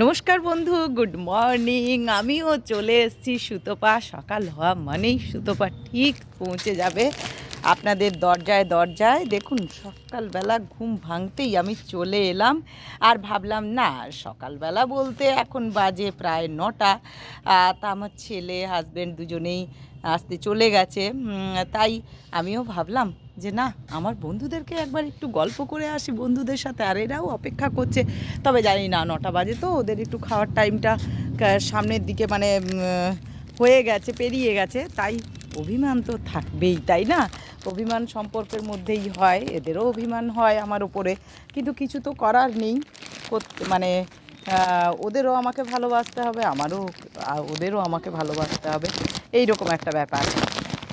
নমস্কার বন্ধু, good morning. আমিও চলে এসেছি সুতপা। সকাল হওয়া মানেই সুতপা ঠিক পৌঁছে যাবে আপনাদের দরজায় দরজায়। দেখুন, সকালবেলা ঘুম ভাঙতেই আমি চলে এলাম। আর ভাবলাম, না, সকালবেলা বলতে এখন বাজে প্রায় নটা। তা আমার ছেলে হাজব্যান্ড দুজনেই আসতে চলে গেছে। তাই আমিও ভাবলাম যে না, আমার বন্ধুদেরকে একবার একটু গল্প করে আসি বন্ধুদের সাথে, আর এরাও অপেক্ষা করছে। তবে জানি না, নটা বাজে তো, ওদের একটু খাওয়ার টাইমটা সামনের দিকে মানে হয়ে গেছে, পেরিয়ে গেছে। তাই অভিমান তো থাকবেই, তাই না? অভিমান সম্পর্কের মধ্যেই হয়, এদেরও অভিমান হয় আমার উপরে। কিন্তু কিছু তো করার নেই। মানে ওদেরও আমাকে ভালোবাসতে হবে, আমারও ওদেরও আমাকে ভালোবাসতে হবে। এই রকম একটা ব্যাপার।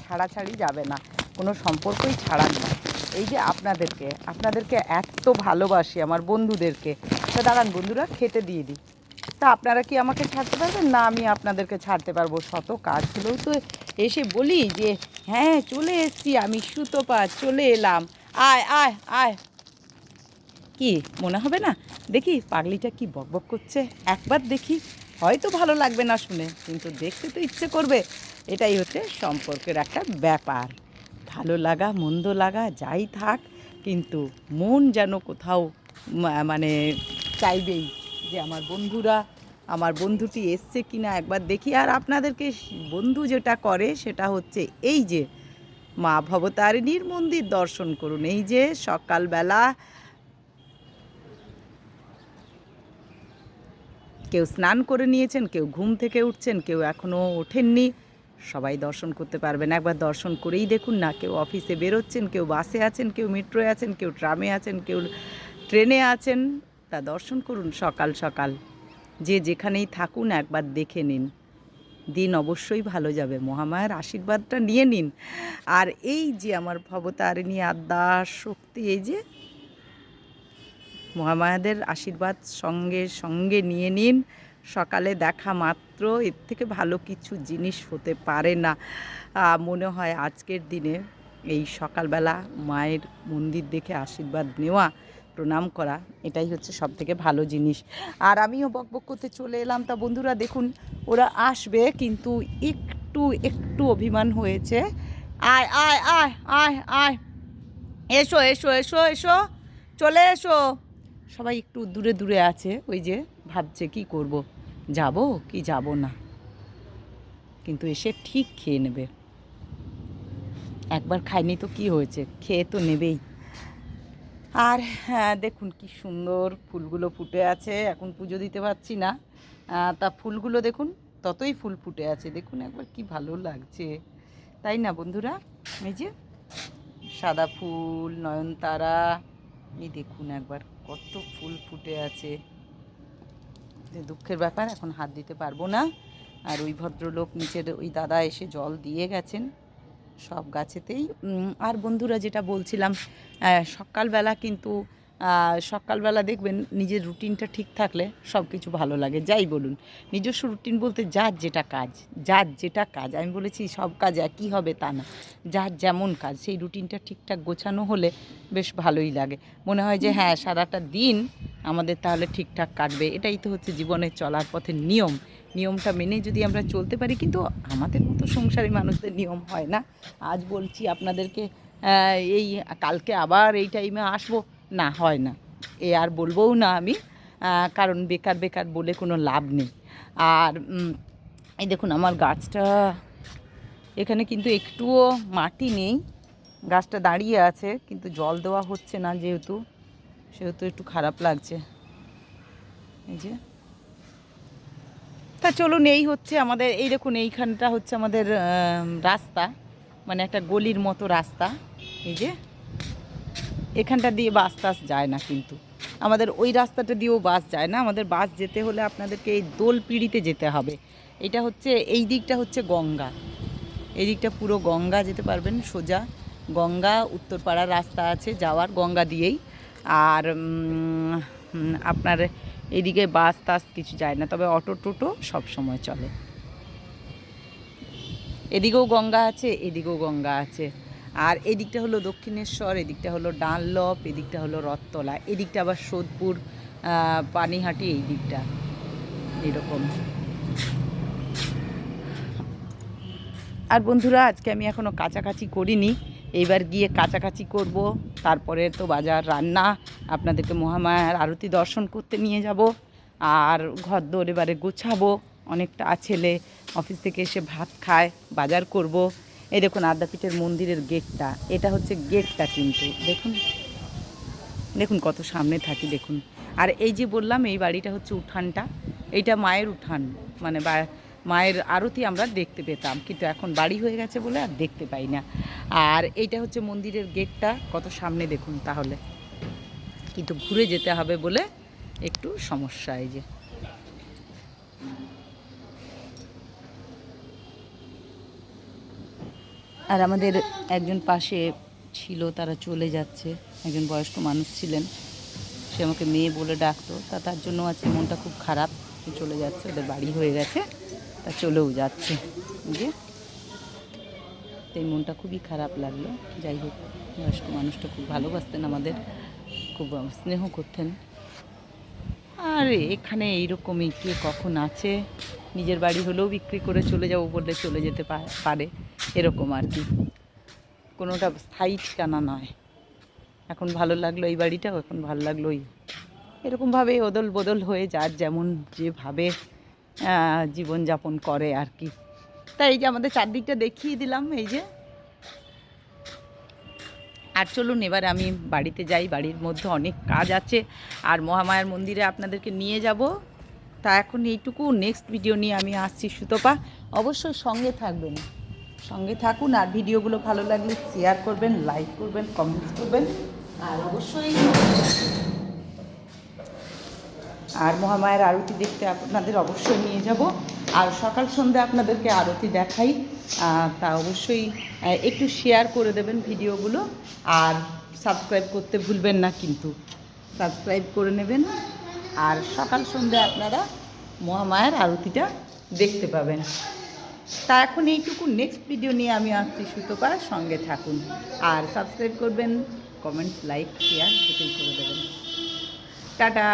ছাড়াছাড়ি যাবে না। কোনো সম্পর্কই ছাড়ান না এই যে আপনাদেরকে আপনাদেরকে এত ভালোবাসি আমার বন্ধুদেরকে। তা দাঁড়ান বন্ধুরা, খেতে দিয়ে দিই। তা আপনারা কি আমাকে ছাড়তে পারবেন? না, আমি আপনাদেরকে ছাড়তে পারব। শত কাজ কাজগুলোও তো এসে বলি যে হ্যাঁ চলে এসছি, আমি সুতোপা চলে এলাম। আয় আয় আয়। কি, মনে হবে না? দেখি, পাগলিটা কি বকবক করছে? একবার দেখি। হয়তো ভালো লাগবে না শুনে, কিন্তু দেখতে তো ইচ্ছে করবে। এটাই হচ্ছে সম্পর্কের একটা ব্যাপার। ভালো লাগা, মন্দ লাগা, যাই থাক, কিন্তু মন যেন কোথাও মানে চাইবেই যে আমার বন্ধুরা, আমার বন্ধুটি এসছে কি না একবার দেখি। আর আপনাদেরকে বন্ধু যেটা করে সেটা হচ্ছে এই যে মা ভবতারিণীর মন্দির দর্শন করুন। এই যে সকালবেলা কেউ স্নান করে নিয়েছেন, কেউ ঘুম থেকে উঠছেন, কেউ এখনও ওঠেননি। সবাই দর্শন করতে পারবেন। একবার দর্শন করেই দেখুন না, কেউ অফিসে বেরোচ্ছেন, কেউ বাসে আছেন, কেউ মেট্রোয় আছেন, কেউ ট্রামে আছেন, কেউ ট্রেনে আছেন, তা দর্শন করুন সকাল সকাল। যে যেখানেই থাকুন একবার দেখে নিন। দিন অবশ্যই ভালো যাবে। মহামায়ের আশীর্বাদটা নিয়ে নিন। আর এই যে আমার ভবতারিণী আদ্যা শক্তি, এই যে মহামায়াদের আশীর্বাদ সঙ্গে সঙ্গে নিয়ে নিন। সকালে দেখা মাত্র, এর থেকে ভালো কিছু জিনিস হতে পারে না। মনে হয় আজকের দিনে এই সকালবেলা মায়ের মন্দির দেখে আশীর্বাদ নেওয়া, প্রণাম করা, এটাই হচ্ছে সব থেকে ভালো জিনিস। আর আমিও বকবক করতে চলে এলাম। তা বন্ধুরা দেখুন, ওরা আসবে কিন্তু একটু একটু অভিমান হয়েছে। আয় আয় আয় আয় আয়। এসো এসো এসো এসো। চলে এসো। সবাই একটু দূরে দূরে আছে। ওই যে ভাবছে কি করব। যাব কি যাব না। কিন্তু এসে ঠিক খেয়ে নেবে। একবার খাইনি তো কি হয়েছে? খেয়ে তো নেবেই। আর হ্যাঁ দেখুন কি সুন্দর ফুলগুলো ফুটে আছে। এখন পুজো দিতে পারছি না। তা ফুলগুলো দেখুন, ততই ফুল ফুটে আছে। দেখুন একবার কি ভালো লাগছে। তাই না বন্ধুরা? এই যে সাদা ফুল, নয়নতারা, এই দেখুন একবার কত ফুল ফুটে আছে। দুঃখের ব্যাপার, এখন হাত দিতে পারব না। আর ওই ভদ্রলোক নিচের ওই দাদা এসে জল দিয়ে গেছেন সব গাছেতেই। আর বন্ধুরা যেটা বলছিলাম সকালবেলা কিন্তু সকালবেলা দেখবেন নিজের রুটিনটা ঠিক থাকলে সব কিছু ভালো লাগে। যাই বলুন, নিজস্ব রুটিন বলতে যার যেটা কাজ, যার যেটা কাজ, আমি বলেছি সব কাজ একই হবে তা না। যার যেমন কাজ, সেই রুটিনটা ঠিকঠাক গোছানো হলে বেশ ভালোই লাগে। মনে হয় যে হ্যাঁ সারাটা দিন আমাদের তাহলে ঠিকঠাক কাটবে। এটাই তো হচ্ছে জীবনের চলার পথের নিয়ম। নিয়মটা মেনে যদি আমরা চলতে পারি, কিন্তু আমাদের মতো সংসারী মানুষদের নিয়ম হয় না। আজ বলছি আপনাদেরকে এই কালকে আবার এই টাইমে আসব। না, হয় না। এ আর বলবোও না আমি কারণ বেকার বেকার বলে কোনো লাভ নেই। আর এই দেখুন আমার গাছটা, এখানে কিন্তু একটুও মাটি নেই। গাছটা দাঁড়িয়ে আছে, কিন্তু জল দেওয়া হচ্ছে না যেহেতু, সেহেতু একটু খারাপ লাগছে। এই যে। তা চলুন, এই হচ্ছে আমাদের, এই দেখুন এইখানটা হচ্ছে আমাদের রাস্তা মানে একটা গলির মতো রাস্তা। এই যে। এখানটা দিয়ে বাস টাস যায় না কিন্তু। আমাদের ওই রাস্তাটা দিয়েও বাস যায় না। আমাদের বাস যেতে হলে আপনাদেরকে এই দোল পিড়িতে যেতে হবে। এটা হচ্ছে, এই দিকটা হচ্ছে গঙ্গা। এই দিকটা পুরো গঙ্গা যেতে পারবেন, সোজা। গঙ্গা, উত্তরপাড়ার রাস্তা আছে যাওয়ার গঙ্গা দিয়েই। আর আপনার এদিকে বাস টাস কিছু যায় না। তবে অটো টোটো সব সময় চলে। এদিকেও গঙ্গা আছে, এদিকেও গঙ্গা আছে। আর এদিকটা হলো দক্ষিণেশ্বর, এদিকটা হলো ডানলপ, এদিকটা হলো রথতলা, এদিকটা আবার সোদপুর পানিহাটি, এই দিকটা। এরকম। আর বন্ধুরা, আজকে আমি এখনও কাছাকাছি করিনি। এইবার গিয়ে কাছাকাছি করব। তারপরে তো বাজার রান্না, আপনাদেরকে মহামায়ার আরতি দর্শন করতে নিয়ে যাব। আর ঘর দোর এবারে গোছাবো। অনেকটা ছেলে অফিস থেকে এসে ভাত খায়, বাজার করব। এই দেখুন আদ্যাপীঠের মন্দিরের গেটটা, এটা হচ্ছে গেটটা কিন্তু, দেখুন। দেখুন কত সামনে থাকি, দেখুন। আর এই যে বললাম, এই বাড়িটা হচ্ছে উঠানটা, এইটা মায়ের উঠান মানে মায়ের আরতি আমরা দেখতে পেতাম, কিন্তু এখন বাড়ি হয়ে গেছে বলে আর দেখতে পাই না। আর এইটা হচ্ছে মন্দিরের গেটটা, কত সামনে দেখুন তাহলে। কিন্তু ঘুরে যেতে হবে বলে একটু সমস্যা এই যে। আর আমাদের একজন পাশে ছিল, তারা চলে যাচ্ছে। একজন বয়স্ক মানুষ ছিলেন। সে আমাকে মেয়ে বলে ডাকতো। তা তার জন্য আজকে মনটা খুব খারাপ। চলে যাচ্ছে, ওদের বাড়ি হয়ে গেছে। তা চলেও যাচ্ছে। যে তাই মনটা খুবই খারাপ লাগল। যাই হোক, বয়স্ক মানুষটা খুব ভালোবাসতেন আমাদের। খুব স্নেহ করতেন। আর, এখানে এইরকমই কে কখন আছে? নিজের বাড়ি হলেও বিক্রি করে চলে যাব বললে চলে যেতে পারে। এরকম আর কি। কোনোটা স্থায়ী ঠিকানা নয়। এখন ভালো লাগল এই বাড়িটাও, এখন ভালো লাগল ওই এরকমভাবে ওদল বদল হয়ে যার যেমন যেভাবে জীবনযাপন করে আর কি। তাই এই যে আমাদের চারদিকটা দেখিয়ে দিলাম, এই যে। আর চলুন এবার আমি বাড়িতে যাই, বাড়ির মধ্যে অনেক কাজ আছে। আর মহামায়ার মন্দিরে আপনাদেরকে নিয়ে যাব। তা এখন এইটুকু। নেক্সট ভিডিও নিয়ে আমি আসছি সুতপা। অবশ্যই সঙ্গে থাকবেন। সঙ্গে থাকুন আর ভিডিওগুলো ভালো লাগলে শেয়ার করবেন লাইক করবেন কমেন্টস করবেন। আর অবশ্যই আর মহামায়ের আরতি দেখতে আপনাদের অবশ্যই নিয়ে যাব। আর সকাল সন্ধ্যা আপনাদেরকে আরতি দেখাই। তা অবশ্যই একটু শেয়ার করে দেবেন ভিডিওগুলো। আর সাবস্ক্রাইব করতে ভুলবেন না কিন্তু। সাবস্ক্রাইব করে নেবেন। আর সকাল সন্ধ্যে আপনারা মহামায়ার আরতিটা দেখতে পাবেন। তা এখন এইটুকু নেক্সট ভিডিও নিয়ে আমি আসছি সুতোপার সঙ্গে থাকুন। আর সাবস্ক্রাইব করবেন কমেন্টস লাইক শেয়ার দুটোই করে দেবেন। টাটা!